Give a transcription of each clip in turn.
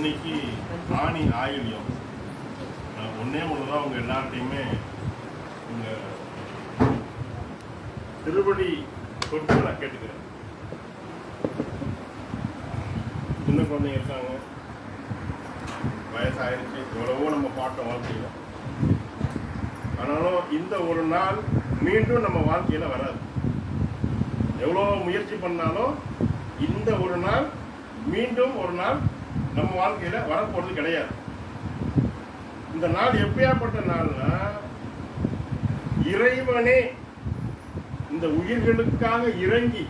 இன்னைக்கு ராணி ஆயுள்யம். நான் ஒன்னே ஒன்று தான் உங்க எல்லார்ட்டையுமே உங்க திருப்படி தொட்டு நான் கேட்டுக்கிறேன். சின்ன குழந்தைங்க இருக்காங்க. வயசாயிருச்சு. எவ்வளவோ நம்ம பாட்டோம் வாழ்க்கையில. ஆனாலும் இந்த ஒரு நாள் மீண்டும் நம்ம வாழ்க்கையில் வராது. எவ்வளோ முயற்சி பண்ணாலும் இந்த ஒரு நாள் மீண்டும் ஒரு நாள் நம்ம வாழ்க்கையில வரப்போறது கிடையாது. இந்த நாள் எப்படியாப்பட்ட நாள்னா இறைவனே இந்த உயிர்களுக்காக இறங்கி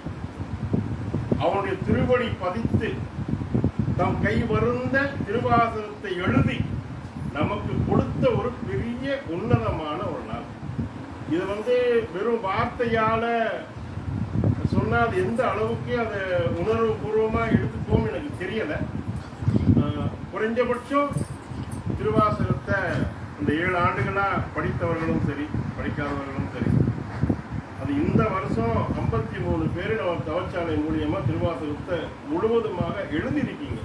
அவனுடைய திருவடி பதித்து தம் கை வருந்த திருவாசனத்தை எழுதி நமக்கு கொடுத்த ஒரு பெரிய உன்னதமான ஒரு நாள். இது வந்து வெறும் வார்த்தையால சொன்னா அது எந்த அளவுக்கு அதை உணர்வு பூர்வமாக எடுத்துப்போம் எனக்கு தெரியல. குறைஞ்சபட்சம் திருவாசகத்தை இந்த ஏழு ஆண்டுகளா படித்தவர்களும் சரி படிக்காதவர்களும் சரி அது இந்த வருஷம் ஐம்பத்தி மூணு பேர் நம்ம தவச்சாலை மூலியமா திருவாசகத்தை முழுவதுமாக எழுதியிருக்கீங்க.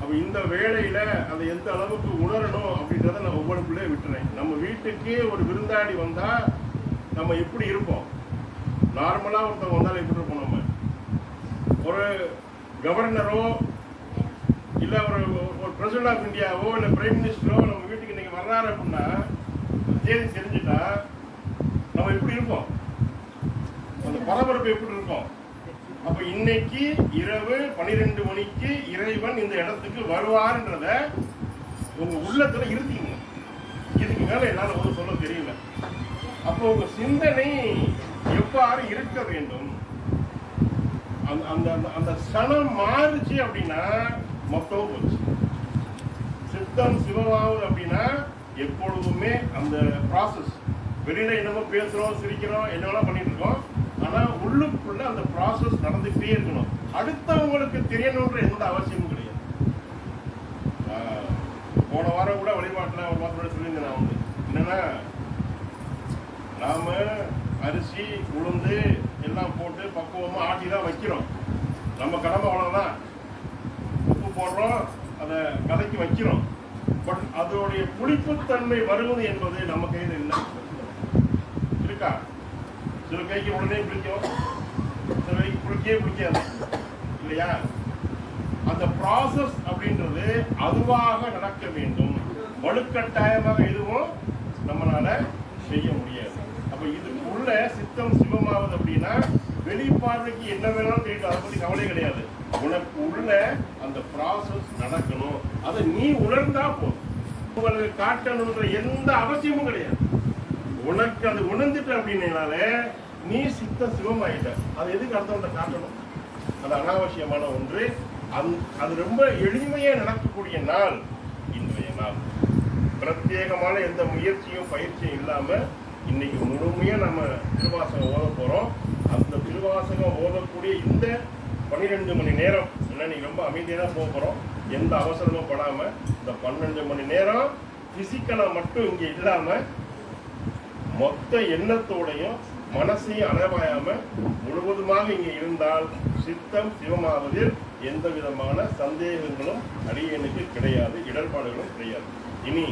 அப்போ இந்த வேலையில் அதை எந்த அளவுக்கு உணரணும் அப்படின்றத நான் ஒவ்வொருக்குள்ளே விட்டுறேன். நம்ம வீட்டுக்கே ஒரு விருந்தாடி வந்தால் நம்ம எப்படி இருப்போம்? நார்மலா ஒருத்தவங்க வந்தாலும் எப்படி இருப்போம் நம்ம? ஒரு கவர்னரோ இல்லை ஒரு ஒரு பிரசிடென்ட் ஆஃப் இந்தியாவோ இல்லை பிரைம் மினிஸ்டரோ நம்ம வீட்டுக்கு இன்றைக்கி வர்றாரு அப்படின்னா தேதி தெரிஞ்சுட்டா நம்ம எப்படி இருப்போம்? அந்த பரபரப்பு எப்படி இருக்கும்? அப்போ இன்னைக்கு இரவு பனிரெண்டு மணிக்கு இறைவன் இந்த இடத்துக்கு வருவார்ன்றத உங்கள் உள்ளத்தில் இருத்தீங்க. இதுக்கு மேலே என்னால் ஒன்றும் சொல்ல தெரியல. அப்போ உங்கள் சிந்தனை எவ்வாறு இருக்க வேண்டும்? அந்த அந்த அந்த- அந்த சனம் மாறுச்சு அப்படின்னா மொத்தம் போச்சு சித்தம் சிவமாவது அப்படின்னா எப்பொழுதுமே அந்த ப்ராசஸ் வெளியில என்னமோ பேசுறோம் சிரிக்கிறோம் என்ன பண்ணிட்டு இருக்கோம். ஆனா உள்ளுக்குள்ள அந்த ப்ராசஸ் நடந்துகிட்டே இருக்கணும். அடுத்தவங்களுக்கு தெரியணுன்ற எந்த அவசியமும் கிடையாது. போன வாரம் கூட வழிபாட்டில் ஒரு வாரத்தோட சொல்லியிருந்தேன் நான் வந்து. என்னன்னா நாம அரிசி உளுந்து எல்லாம் போட்டு பக்குவமாக ஆட்டி தான் வைக்கிறோம். நம்ம கடமை அவ்வளோதான் போடுறோம் அதை கதைக்கு வைக்கிறோம். பட் அதோடைய புளிப்புத்தன்மை வருவது என்பது நம்ம கையில் இல்லை. இருக்கா? சில கைக்கு உடனே பிடிக்கும். சில கைக்கு பிடிக்கவே பிடிக்காது. இல்லையா? அந்த ப்ராசஸ் அப்படின்றது அதுவாக நடக்க வேண்டும். வலுக்கட்டாயமாக எதுவும் நம்மளால செய்ய முடியாது. அப்ப இதுக்குள்ள சித்தம் சிவமாவது அப்படின்னா வெளிப்பார்வைக்கு என்ன வேணாலும் தெரியும் அதை பத்தி கவலை கிடையாது. உனக்கு உள்ள அந்த ப்ராசஸ் நடக்கணும். அதை நீ உணர்ந்தா போதும். உங்களுக்கு காட்டணுன்ற எந்த அவசியமும் கிடையாது. உனக்கு அது உணர்ந்துட்ட அப்படின்னாலே நீ சித்த சிவமாயிட்ட. அது எதுக்கு அடுத்தவங்க காட்டணும்? அது அனாவசியமான ஒன்று. அந் அது ரொம்ப எளிமையாக நடக்கக்கூடிய நாள் இன்றைய நாள். பிரத்யேகமான எந்த முயற்சியும் பயிற்சியும் இல்லாமல் இன்னைக்கு முழுமையாக நம்ம திருவாசகம் ஓத போகிறோம் அந்த திருவாசகம் ஓதக்கூடிய இந்த பன்னிரெண்டு மணி நேரம். என்ன நீங்க ரொம்ப அமைதியாக தான் போக போறோம். எந்த அவசரமும் படாம இந்த பன்னெண்டு மணி நேரம் பிசிக்கலா மட்டும் இங்க இல்லாம மொத்த எண்ணத்தோடையும் மனசையும் அலவாயாம முழுவதுமாக இங்கே இருந்தால் சித்தம் சிவமாவதில் எந்த விதமான சந்தேகங்களும் அடியனுக்கு கிடையாது இடர்பாடுகளும் கிடையாது. இனி